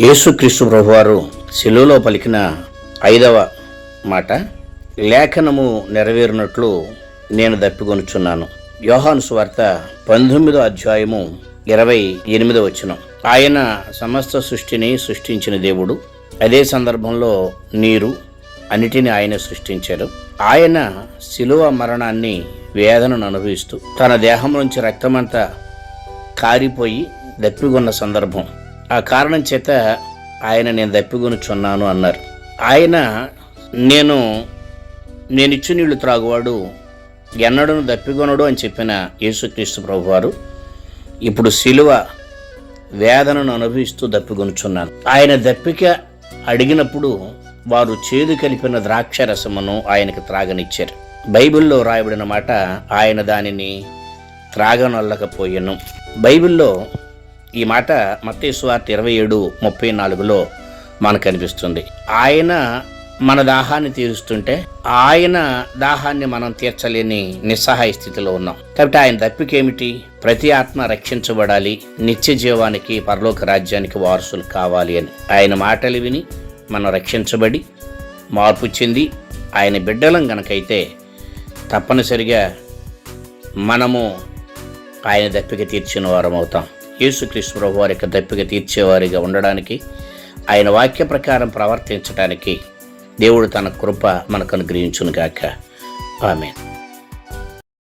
యేసుక్రీస్తు ప్రభువారు శిలువలో పలికిన ఐదవ మాట లేఖనము నెరవేరినట్లు నేను దప్పికొనుచున్నాను. యోహాను సువార్త పంతొమ్మిదో అధ్యాయము ఇరవై ఎనిమిదో వచ్చిన ఆయన సమస్త సృష్టిని సృష్టించిన దేవుడు. అదే సందర్భంలో నీరు అన్నిటిని ఆయన సృష్టించారు ఆయన శిలువ మరణాన్ని వేదనను అనుభవిస్తూ తన దేహం నుంచి రక్తమంతా కారిపోయి దప్పిగొన్న సందర్భం. ఆ కారణం చేత ఆయన నేను దప్పిగొనుచున్నాను అన్నారు. ఆయన నేను నేను ఇచ్చి నీళ్ళు త్రాగువాడు ఎన్నడను దప్పిగొనడు అని చెప్పిన యేసుక్రీస్తు ప్రభువారు ఇప్పుడు శిలువ వేదనను అనుభవిస్తూ దప్పిగొనుచున్నాను ఆయన దప్పిక అడిగినప్పుడు వారు చేదు కలిపిన ద్రాక్ష రసమును ఆయనకు త్రాగనిచ్చారు. బైబిల్లో రాయబడిన మాట ఆయన దానిని త్రాగనొల్లకపోయాను. బైబిల్లో ఈ మాట మత్తయి ఇరవై ఏడు ముప్పై నాలుగులో మనకు కనిపిస్తుంది ఆయన మన దాహాన్ని తీరుస్తుంటే ఆయన దాహాన్ని మనం తీర్చలేని నిస్సహాయ స్థితిలో ఉన్నాం. కాబట్టి ఆయన దప్పికేమిటి ప్రతి ఆత్మ రక్షించబడాలి. నిత్య జీవానికి పరలోక రాజ్యానికి వారసులు కావాలి అని. ఆయన మాటలు విని మనం రక్షించబడి మార్పు చెంది ఆయన బిడ్డలం గనకైతే తప్పనిసరిగా మనము ఆయన దప్పిక తీర్చిన వారం అవుతాం యేసుక్రీస్తు ప్రభు వారి యొక్క దప్పిక తీర్చేవారిగా ఉండడానికి ఆయన వాక్య ప్రకారం ప్రవర్తించడానికి దేవుడు తన కృప మనకు అనుగ్రహించును గాక ఆమె